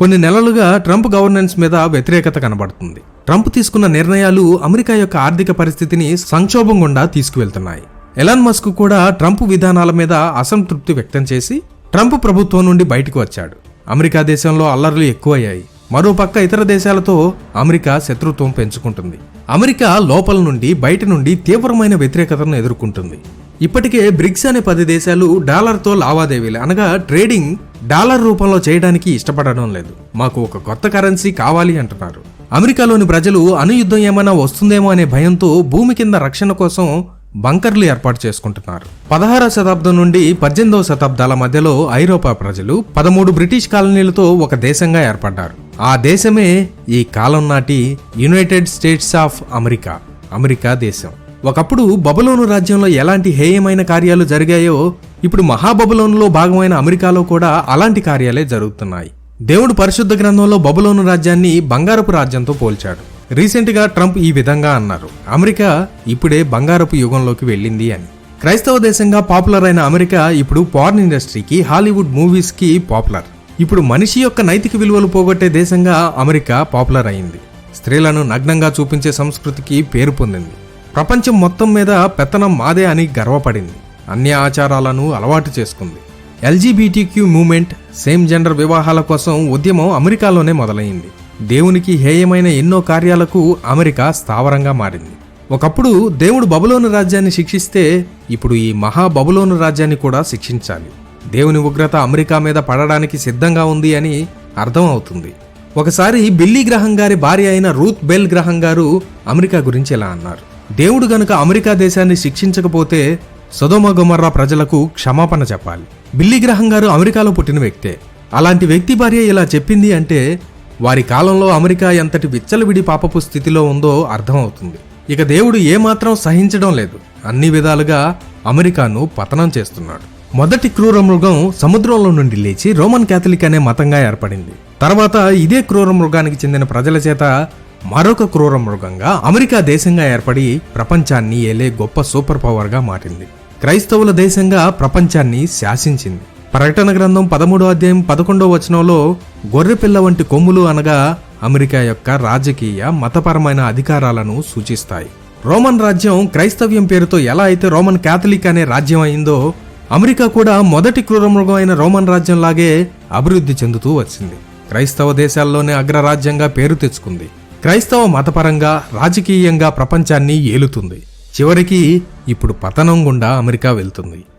కొన్ని నెలలుగా Trump governance మీద వ్యతిరేకత కనబడుతుంది. ట్రంప్ తీసుకున్న నిర్ణయాలు అమెరికా యొక్క ఆర్థిక పరిస్థితిని సంక్షోభం గుండా తీసుకువెళ్తున్నాయి. ఎలాన్ మస్క్ కూడా ట్రంప్ విధానాల మీద అసంతృప్తి వ్యక్తం చేసి ట్రంప్ ప్రభుత్వం నుండి బయటకు వచ్చాడు. అమెరికా దేశంలో అల్లర్లు ఎక్కువయ్యాయి. మరోపక్క ఇతర దేశాలతో అమెరికా శత్రుత్వం పెంచుకుంటుంది. అమెరికా లోపల నుండి బయట నుండి తీవ్రమైన వ్యతిరేకతను ఎదుర్కొంటుంది. ఇప్పటికే బ్రిక్స్ అనే పది దేశాలు డాలర్తో లావాదేవీలు. అనగా ట్రేడింగ్ డాలర్ రూపంలో చేయడానికి ఇష్టపడడం లేదు. మాకు ఒక కొత్త కరెన్సీ కావాలి అంటున్నారు. అమెరికాలోని ప్రజలు అణుయుద్ధం ఏమైనా వస్తుందేమో అనే భయంతో భూమి కింద రక్షణ కోసం బంకర్లు ఏర్పాటు చేసుకుంటున్నారు. పదహారవ శతాబ్దం నుండి పద్దెనిమిదవ శతాబ్దాల మధ్యలో ఐరోపా ప్రజలు పదమూడు బ్రిటిష్ కాలనీలతో ఒక దేశంగా ఏర్పడ్డారు. ఆ దేశమే ఈ కాలం నాటి United States of America America దేశం. ఒకప్పుడు బబులోను రాజ్యంలో ఎలాంటి హేయమైన కార్యాలు జరిగాయో ఇప్పుడు మహాబబులోనులో భాగమైన అమెరికాలో కూడా అలాంటి కార్యాలే జరుగుతున్నాయి. దేవుడు పరిశుద్ధ గ్రంథంలో బబులోను రాజ్యాన్ని బంగారపు రాజ్యంతో పోల్చాడు. రీసెంట్గా ట్రంప్ ఈ విధంగా అన్నారు. అమెరికా ఇప్పుడే బంగారపు యుగంలోకి వెళ్ళింది అని. క్రైస్తవ దేశంగా పాపులర్ అయిన అమెరికా ఇప్పుడు పార్న్ ఇండస్ట్రీకి హాలీవుడ్ మూవీస్కి పాపులర్. ఇప్పుడు మనిషి యొక్క నైతిక విలువలు పోగొట్టే దేశంగా అమెరికా పాపులర్ అయింది. స్త్రీలను నగ్నంగా చూపించే సంస్కృతికి పేరు పొందింది. ప్రపంచం మొత్తం మీద పెత్తనం మాదే అని గర్వపడింది. అన్ని ఆచారాలను అలవాటు చేసుకుంది. ఎల్జీబీటీక్యూ మూమెంట్ సేమ్ జెండర్ వివాహాల కోసం ఉద్యమం అమెరికాలోనే మొదలైంది. దేవునికి హేయమైన ఎన్నో కార్యాలకు అమెరికా స్థావరంగా మారింది. ఒకప్పుడు దేవుడు బబులోను రాజ్యాన్ని శిక్షిస్తే ఇప్పుడు ఈ మహా బబులోను రాజ్యాన్ని కూడా శిక్షించాలి. దేవుని ఉగ్రత అమెరికా మీద పడడానికి సిద్ధంగా ఉంది అని అర్థం అవుతుంది. ఒకసారి బిల్లీ గ్రహం గారి భార్య అయిన రూత్ బెల్ గ్రహం గారు అమెరికా గురించి ఇలా అన్నారు? దేవుడు గనుక అమెరికా దేశాన్ని శిక్షించకపోతే సొదోమ గొమర్రా ప్రజలకు క్షమాపణ చెప్పాలి. బిల్లీ గ్రహం గారు అమెరికాలో పుట్టిన వ్యక్తే. అలాంటి వ్యక్తి భార్య ఇలా చెప్పింది అంటే వారి కాలంలో అమెరికా ఎంతటి విచ్చలవిడి పాపపు స్థితిలో ఉందో అర్థమవుతుంది. ఇక దేవుడు ఏమాత్రం సహించడం లేదు. అన్ని విధాలుగా అమెరికాను పతనం చేస్తున్నాడు. మొదటి క్రూర మృగం సముద్రంలో నుండి లేచి రోమన్ క్యాథలిక్ అనే మతంగా ఏర్పడింది. తర్వాత ఇదే క్రూర మృగానికి చెందిన ప్రజల చేత మరొక క్రూర మృగంగా అమెరికా దేశంగా ఏర్పడి ప్రపంచాన్ని ఏలే గొప్ప సూపర్ పవర్గా మారింది. క్రైస్తవుల దేశంగా ప్రపంచాన్ని శాసించింది. ప్రకటన గ్రంథం పదమూడో అధ్యాయం పదకొండో వచనంలో గొర్రెపిల్ల వంటి కొమ్ములు అనగా అమెరికా యొక్క రాజకీయ మతపరమైన అధికారాలను సూచిస్తాయి. రోమన్ రాజ్యం క్రైస్తవ్యం పేరుతో ఎలా అయితే రోమన్ క్యాథలిక్ అనే రాజ్యం అయిందో అమెరికా కూడా మొదటి క్రూరమృగం అయిన రోమన్ రాజ్యంలాగే అభివృద్ధి చెందుతూ వచ్చింది. క్రైస్తవ దేశాల్లోనే అగ్రరాజ్యంగా పేరు తెచ్చుకుంది. క్రైస్తవ మతపరంగా రాజకీయంగా ప్రపంచాన్ని ఏలుతుంది. చివరికి ఇప్పుడు పతనం గుండా అమెరికా వెళ్తుంది.